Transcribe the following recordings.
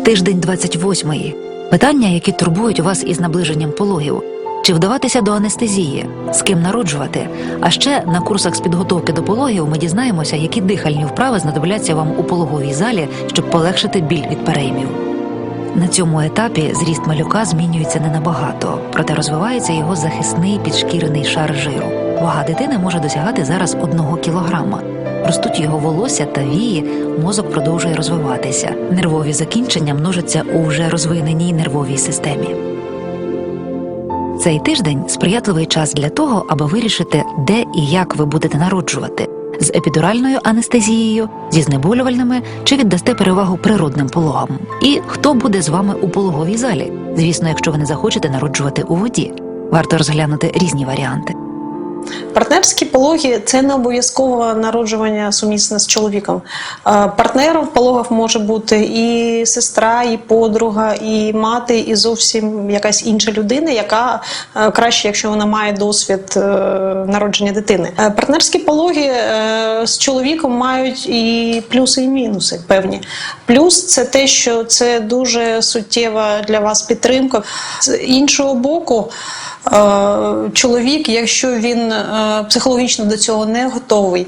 Тиждень 28-ї. Питання, які турбують вас із наближенням пологів. Чи вдаватися до анестезії, з ким народжувати? А ще на курсах з підготовки до пологів ми дізнаємося, які дихальні вправи знадобляться вам у пологовій залі, щоб полегшити біль від переймів. На цьому етапі зріст малюка змінюється не набагато, проте розвивається його захисний підшкірений шар жиру. Вага дитини може досягати зараз одного кілограма. Ростуть його волосся та вії, мозок продовжує розвиватися. Нервові закінчення множаться у вже розвиненій нервовій системі. Цей тиждень сприятливий час для того, аби вирішити, де і як ви будете народжувати з епідуральною анестезією, зі знеболювальними чи віддасте перевагу природним пологам. І хто буде з вами у пологовій залі? Звісно, якщо ви не захочете народжувати у воді. Варто розглянути різні варіанти. Партнерські пологи це не обов'язково народжування сумісне з чоловіком. Е, Партнером в пологах може бути і сестра, і подруга, і мати, і зовсім якась інша людина, яка е, краще, якщо вона має досвід е, народження дитини. Партнерські пологи з чоловіком мають і плюси, і мінуси певні. Плюс це те, що це дуже суттєва для вас підтримка. З іншого боку. Чоловік, якщо він е, психологічно до цього не готовий,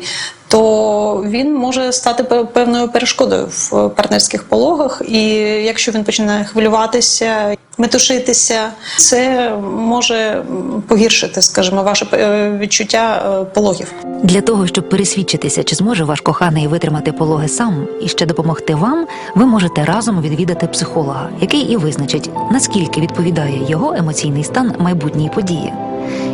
то він може стати пе- певною перешкодою в партнерських пологах. І якщо він починає хвилюватися, метушитися, це може погіршити, скажімо, ваше е, відчуття е, пологів. Для того, щоб пересвідчитися, чи зможе ваш коханий витримати пологи сам і ще допомогти вам, ви можете разом відвідати психолога, який і визначить, наскільки відповідає його емоційний стан майбутній події.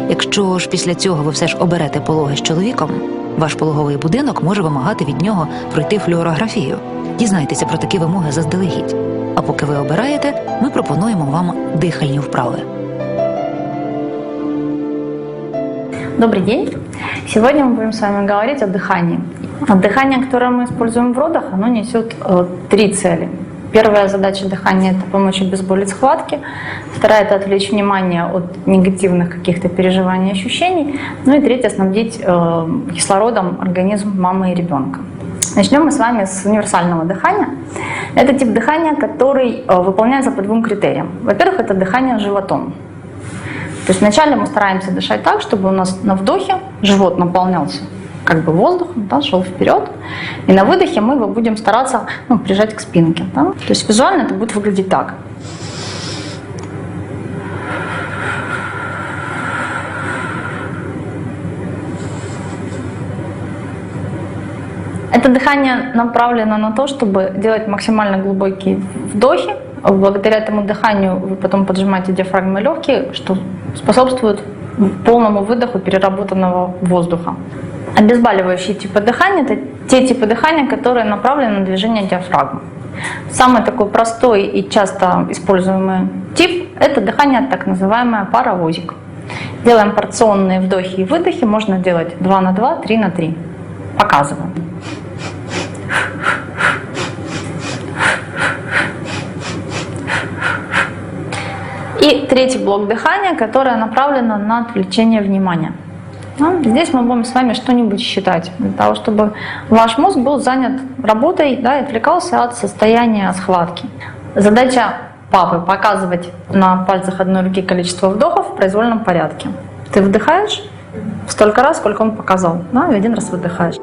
Якщо ж після цього ви все ж оберете пологи з чоловіком, ваш пологовий будинок може вимагати від нього пройти флюорографію. Дізнайтеся про такі вимоги заздалегідь. А поки ви обираєте, ми пропонуємо вам дихальні вправи. Добрый день. Сегодня мы будем с вами говорить о дыхании. А Дыхание, которое мы используем в родах, оно несет э, три цели. Первая задача дыхания – это помочь обезболить схватки. Вторая – это отвлечь внимание от негативных каких-то переживаний и ощущений. Ну и третья – снабдить э, кислородом организм мамы и ребенка. Начнем мы с вами с универсального дыхания. Это тип дыхания, который э, выполняется по двум критериям. Во-первых, это дыхание животом. То есть вначале мы стараемся дышать так, чтобы у нас на вдохе живот наполнялся как бы воздухом, да, шел вперед. И на выдохе мы его будем стараться ну, прижать к спинке. да. То есть визуально это будет выглядеть так. Это дыхание направлено на то, чтобы делать максимально глубокие вдохи. Благодаря этому дыханию вы потом поджимаете диафрагмой легкие, что способствует полному выдоху переработанного воздуха. Обезболивающие типы дыхания – это те типы дыхания, которые направлены на движение диафрагмы. Самый такой простой и часто используемый тип – это дыхание так называемое паровозик. Делаем порционные вдохи и выдохи, можно делать 2 на 2, 3 на 3. Показываем. И третий блок дыхания, которое направлено на отвлечение внимания. Ну, здесь мы будем с вами что-нибудь считать, для того, чтобы ваш мозг был занят работой да, и отвлекался от состояния схватки. Задача папы показывать на пальцах одной руки количество вдохов в произвольном порядке. Ты вдыхаешь столько раз, сколько он показал, да, и один раз выдыхаешь.